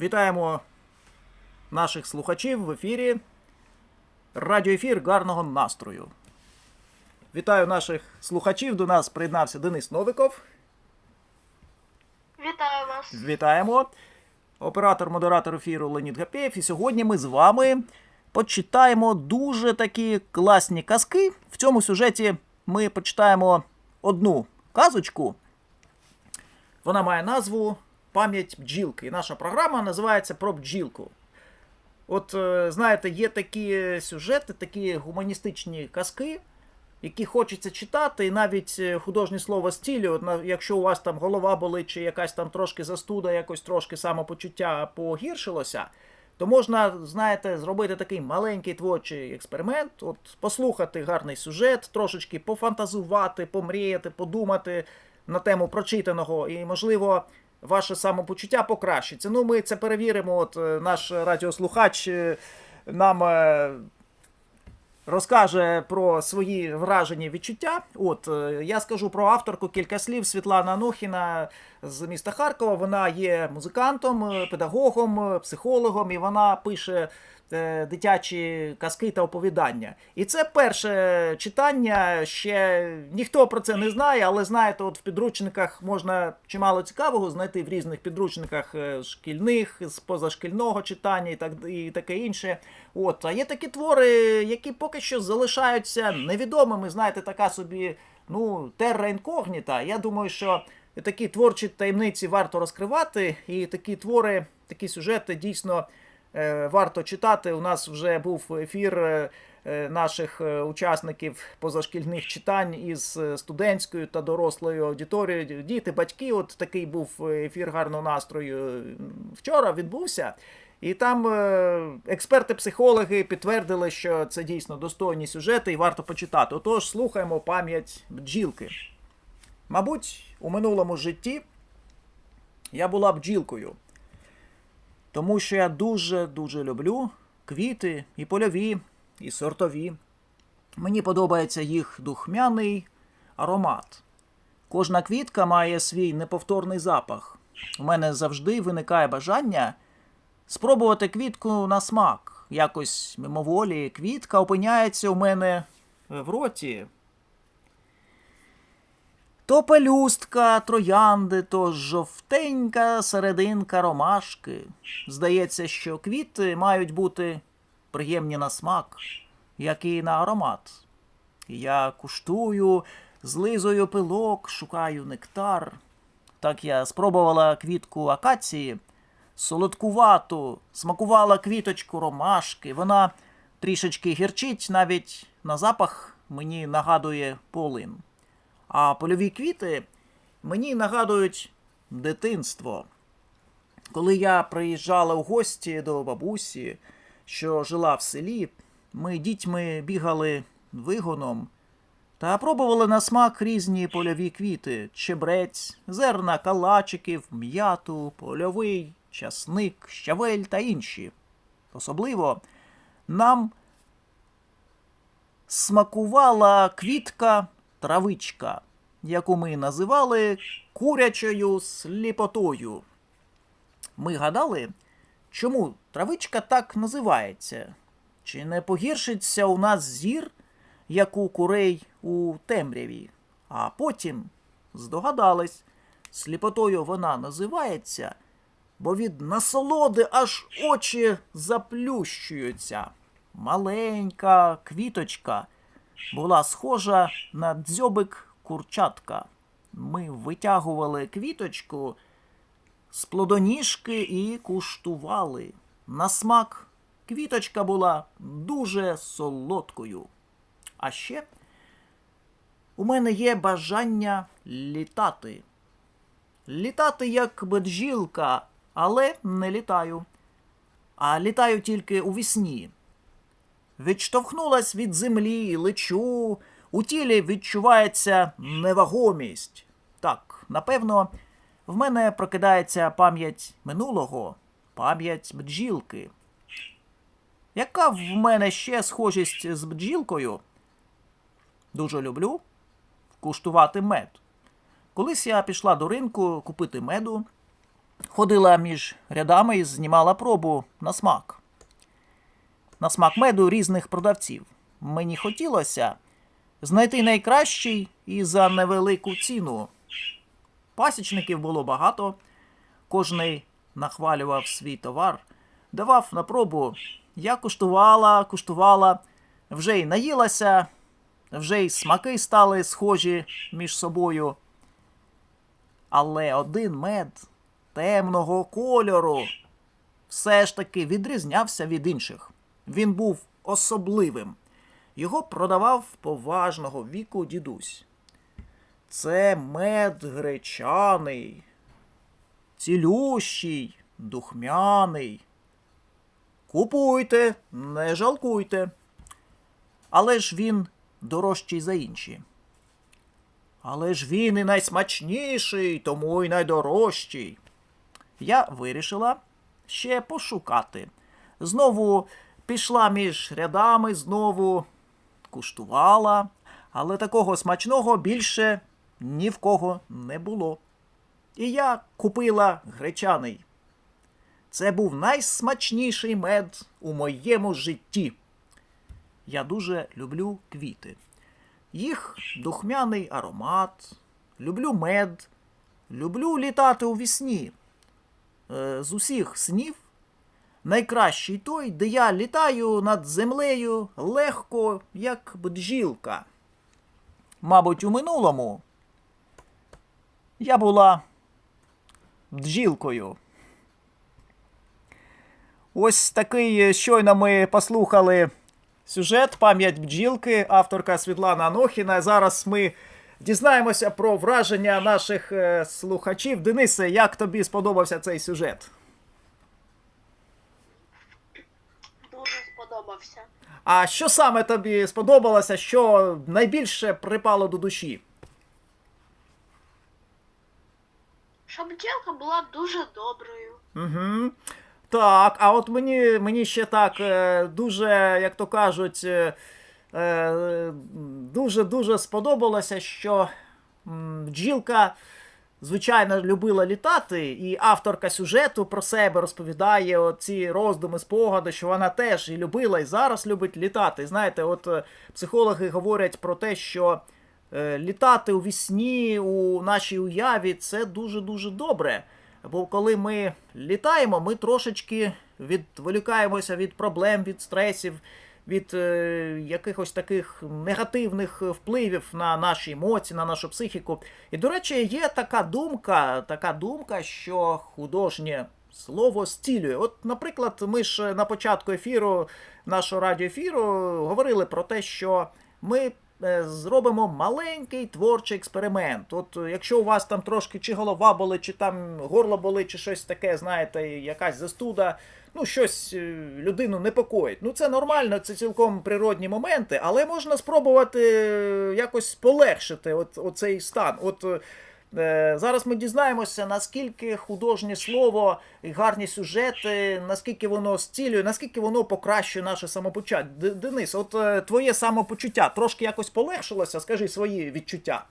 Вітаємо наших слухачів в ефірі. Радіоефір гарного настрою. Вітаю наших слухачів. До нас приєднався Денис Новиков. Вітаю вас. Вітаємо. Оператор-модератор ефіру Леонід Гапєєв. І сьогодні ми з вами почитаємо дуже такі класні казки. В цьому сюжеті ми почитаємо одну казочку. Вона має назву Пам'ять бджілки. І наша програма називається Про бджілку. От, е, знаєте, є такі сюжети, такі гуманістичні казки, які хочеться читати, і навіть е, художнє слово стілі, от, якщо у вас там голова болить, чи якась там трошки застуда, якось трошки самопочуття погіршилося, то можна, знаєте, зробити такий маленький творчий експеримент, от послухати гарний сюжет, трошечки пофантазувати, помріяти, подумати на тему прочитаного, і, можливо, ваше самопочуття покращиться. Ну, ми це перевіримо. От е, наш радіослухач е, нам е, розкаже про свої враження відчуття. От я скажу про авторку кілька слів. Світлана Анохіна з міста Харкова. Вона є музикантом, е, педагогом, е, психологом, і вона пише. е, Дитячі казки та оповідання. І це перше читання. Ще ніхто про це не знає, але знаєте, от в підручниках можна чимало цікавого знайти в різних підручниках шкільних, з позашкільного читання і так і таке інше. От, а є такі твори, які поки що залишаються невідомими. Знаєте, така собі ну, терра інкогніта. Я думаю, що такі творчі таємниці варто розкривати, і такі твори, такі сюжети дійсно е, варто читати. У нас вже був ефір. е, е, Наших учасників позашкільних читань із студентською та дорослою аудиторією, діти, батьки. От такий був ефір гарного настрою. Вчора відбувся. І там експерти-психологи підтвердили, що це дійсно достойні сюжети і варто почитати. Отож, слухаємо пам'ять бджілки. Мабуть, у минулому житті я була бджілкою, тому що я дуже-дуже люблю квіти і польові, і сортові. Мені подобається їх духмяний аромат. Кожна квітка має свій неповторний запах. У мене завжди виникає бажання спробувати квітку на смак. Якось мимоволі квітка опиняється у мене в роті. То пелюстка троянди, то жовтенька серединка ромашки. Здається, що квіти мають бути приємні на смак, як і на аромат. Я куштую, злизую пилок, шукаю нектар. Так я спробувала квітку акації, солодкувату, смакувала квіточку ромашки. Вона трішечки гірчить, навіть на запах мені нагадує полин. А польові квіти мені нагадують дитинство. Коли я приїжджала у гості до бабусі, що жила в селі, ми дітьми бігали вигоном та пробували на смак різні польові квіти: чебрець, зерна калачиків, м'яту, польовий, часник, щавель та інші. Особливо нам смакувала квітка травичка, яку ми називали курячою сліпотою. Ми гадали, чому травичка так називається? Чи не погіршиться у нас зір, як у курей у темряві? А потім здогадались, сліпотою вона називається, бо від насолоди аж очі заплющуються. Маленька квіточка була схожа на дзьобик курчатка. Ми витягували квіточку з плодоніжки і куштували. На смак квіточка була дуже солодкою. А ще у мене є бажання літати. Літати як бджілка, але не літаю. А літаю тільки у вісні. Відштовхнулась від землі, лечу, у тілі відчувається невагомість. Так, напевно, в мене прокидається пам'ять минулого, пам'ять бджілки. Яка в мене ще схожість з бджілкою? Дуже люблю куштувати мед. Колись я пішла до ринку купити меду, ходила між рядами і знімала пробу на смак. На смак меду різних продавців. Мені хотілося знайти найкращий і за невелику ціну. Пасічників було багато, кожний нахвалював свій товар, давав на пробу. Я куштувала, куштувала, вже й наїлася, вже й смаки стали схожі між собою. Але один мед темного кольору все ж таки відрізнявся від інших. Він був особливим. Його продавав поважного віку дідусь. Це мед гречаний, цілющий, духмяний. Купуйте, не жалкуйте. Але ж він дорожчий за інші. Але ж він і найсмачніший, тому й найдорожчий. Я вирішила ще пошукати. Знову пішла між рядами, знову куштувала, але такого смачного більше ні в кого не було. І я купила гречаний. Це був найсмачніший мед у моєму житті. Я дуже люблю квіти. Їх духмяний аромат, люблю мед, люблю літати у вісні. Е, з усіх снів найкращий той, де я літаю над землею легко, як бджілка. Мабуть, у минулому я була бджілкою. Ось такий е, щойно ми послухали сюжет Пам'ять бджілки, авторка Світлана Анохіна. Зараз ми дізнаємося про враження наших е, слухачів. Денисе, як тобі сподобався цей сюжет? Дуже сподобався. А що саме тобі сподобалося, що найбільше припало до душі? Щоб бджілка була дуже доброю. Угу. Так, а от мені, мені ще так е, дуже, як то кажуть, е, е, дуже-дуже сподобалося, що бджілка, звичайно, любила літати, і авторка сюжету про себе розповідає оці роздуми, спогади, що вона теж і любила, і зараз любить літати. Знаєте, от е, психологи говорять про те, що е, літати у вісні у нашій уяві це дуже-дуже добре. Бо коли ми літаємо, ми трошечки відволікаємося від проблем, від стресів, від е, якихось таких негативних впливів на наші емоції, на нашу психіку. І, до речі, є така думка, така думка, що художнє слово зцілює. От, наприклад, ми ж на початку ефіру, нашого радіоефіру, говорили про те, що ми зробимо маленький творчий експеримент. От е, якщо у вас там трошки чи голова болить, чи там горло болить, чи щось таке, знаєте, якась застуда, ну щось е, людину непокоїть. Ну це нормально, це цілком природні моменти, але можна спробувати е, якось полегшити от, оцей стан. От е, Е, Зараз ми дізнаємося, наскільки художнє слово і гарні сюжети, наскільки воно зцілює, наскільки воно покращує наше самопочуття. Денис, от е, твоє самопочуття трошки якось полегшилося, скажи свої відчуття.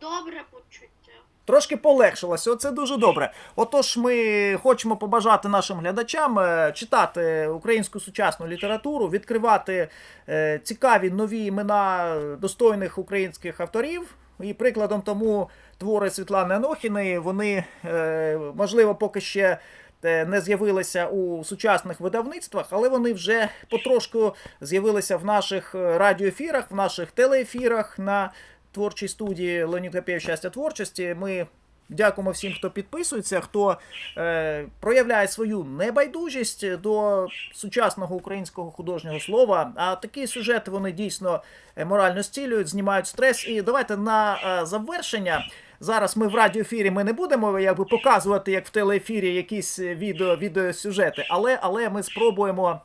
Добре почуття. Трошки полегшилося, оце дуже добре. Отож, ми хочемо побажати нашим глядачам е, читати українську сучасну літературу, відкривати е, цікаві нові імена достойних українських авторів. І прикладом тому твори Світлани Анохіної, вони, е, можливо, поки ще е, не з'явилися у сучасних видавництвах, але вони вже потрошку з'явилися в наших е, радіоефірах, в наших телеефірах на творчій студії Леонід Гапєв щастя творчості. Ми дякуємо всім, хто підписується, хто е, проявляє свою небайдужість до сучасного українського художнього слова. А такі сюжети вони дійсно е, морально зцілюють, знімають стрес. І давайте на е, завершення. Зараз ми в радіоефірі ми не будемо якби показувати, як в телеефірі, якісь е, відео, відеосюжети, але, але ми спробуємо.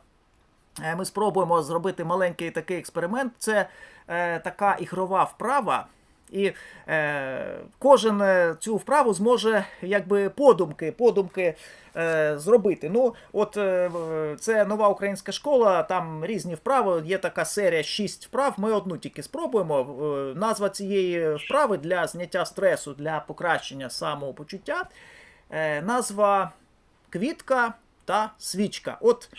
Е, Ми спробуємо зробити маленький такий експеримент. Це е, така ігрова вправа. І е, кожен е, цю вправу зможе якби подумки, подумки е, зробити. Ну, от е, це нова українська школа, там різні вправи, є така серія 6 вправ. Ми одну тільки спробуємо. Е, Назва цієї вправи для зняття стресу, для покращення самопочуття. Е, назва квітка та свічка. От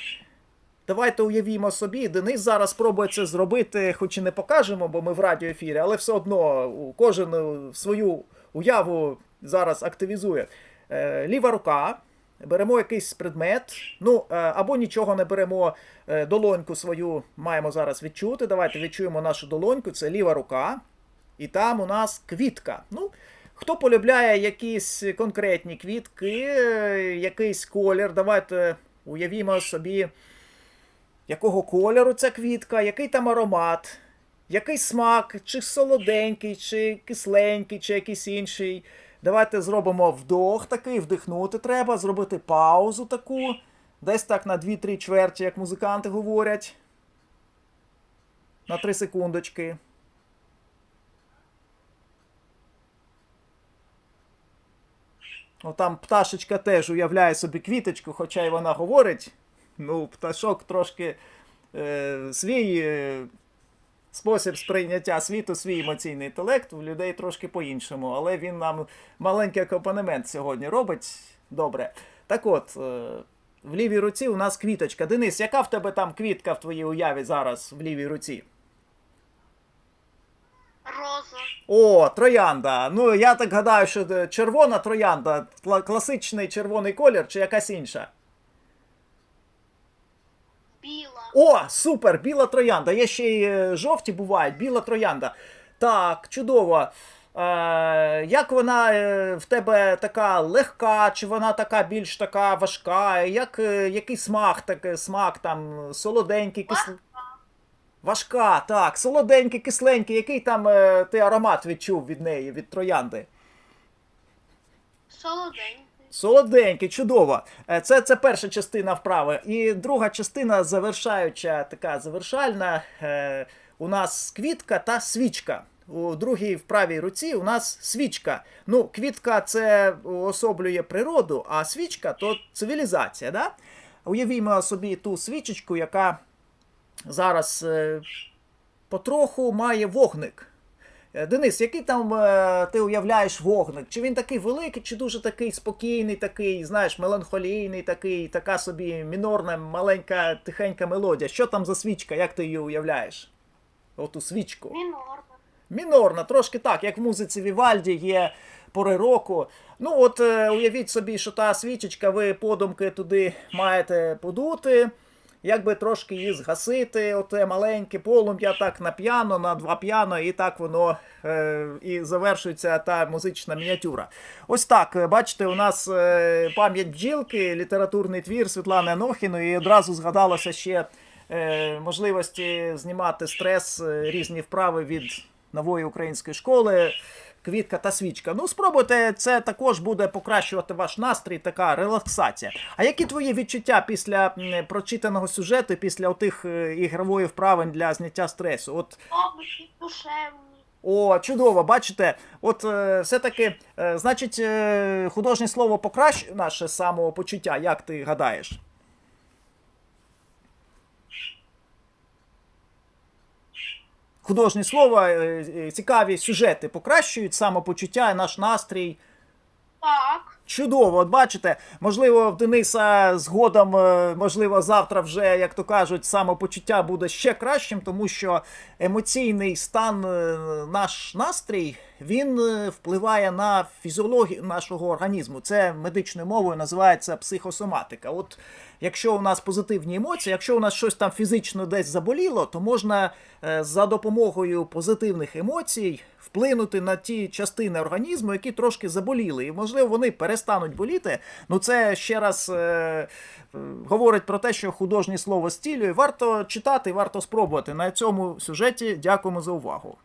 давайте уявімо собі, Денис зараз спробує це зробити, хоч і не покажемо, бо ми в радіоефірі, але все одно кожен е, свою уяву зараз активізує. Е, ліва рука. Беремо якийсь предмет, ну е, або нічого не беремо, долоньку свою маємо зараз відчути. Давайте відчуємо нашу долоньку, це ліва рука. І там у нас квітка. Ну, хто полюбляє якісь конкретні квітки, якийсь колір, давайте уявімо собі, якого кольору ця квітка, який там аромат, який смак, чи солоденький, чи кисленький, чи якийсь інший. Давайте зробимо вдох такий, вдихнути треба, зробити паузу таку, десь так на 2-3 чверті, як музиканти говорять. На 3 секундочки. Ну, там пташечка теж уявляє собі квіточку, хоча й вона говорить. Ну, пташок трошки е, свій е, спосіб сприйняття світу, свій емоційний інтелект, у людей трошки по-іншому, але він нам маленький акомпанемент сьогодні робить. Добре. Так от, е, в лівій руці у нас квіточка. Денис, яка в тебе там квітка в твоїй уяві зараз в лівій руці? Роза. О, троянда. Ну, я так гадаю, що е, червона троянда, кла- класичний червоний колір чи якась інша. Біла. О, супер! Біла троянда. Є ще й е, жовті бувають, біла троянда. Так, чудово. Е, як вона е, в тебе така легка, чи вона така більш така важка? Як, е, який смак, так, смак там солоденький, кис... Важка, так, солоденький, кисленький. Який там е, ти аромат відчув від неї, від троянди? Солоденький. Солоденький, чудово. Е, Це, це перша частина вправи. І друга частина завершаюча, така завершальна. Е, у нас квітка та свічка. У другій в правій руці у нас свічка. Ну, квітка це особлює природу, а свічка то цивілізація. Да? Уявімо собі ту свічечку, яка зараз е, потроху має вогник. Е, Денис, який там е, ти уявляєш вогник? Чи він такий великий, чи дуже такий спокійний, такий, знаєш, меланхолійний, такий, така собі мінорна, маленька, тихенька мелодія. Що там за свічка? Як ти її уявляєш? Оту свічку. Мінорна. Мінорна, трошки так, як в музиці Вівальді є пори року. Ну, от е, уявіть собі, що та свічечка, ви подумки туди маєте подути, якби трошки її згасити, оте маленьке полум'я так на п'яно, на два п'яно, і так воно е, і завершується та музична мініатюра. Ось так, е, бачите, у нас е, пам'ять бджілки, літературний твір Світлани Анохіної, і одразу згадалося ще е, можливості знімати стрес, е, різні вправи від нової української школи. Квітка та свічка. Ну, спробуйте, це також буде покращувати ваш настрій, така релаксація. А які твої відчуття після прочитаного сюжету, після отих е, ігрової вправи для зняття стресу? От душевні. о, чудово, бачите, от е, все-таки, е, значить, е, художнє слово покращує наше самопочуття, як ти гадаєш? Художнє слово, е, е, цікаві сюжети покращують самопочуття наш настрій. Так. Чудово, от бачите, можливо, в Дениса згодом, е, можливо, завтра вже, як то кажуть, самопочуття буде ще кращим, тому що емоційний стан, наш настрій, він е, впливає на фізіологію нашого організму. Це медичною мовою називається психосоматика. От якщо у нас позитивні емоції, якщо у нас щось там фізично десь заболіло, то можна е, за допомогою позитивних емоцій вплинути на ті частини організму, які трошки заболіли. І, можливо, вони перестануть боліти. Ну, це ще раз е, говорить про те, що художнє слово стілює. Варто читати, варто спробувати. На цьому сюжеті дякуємо за увагу.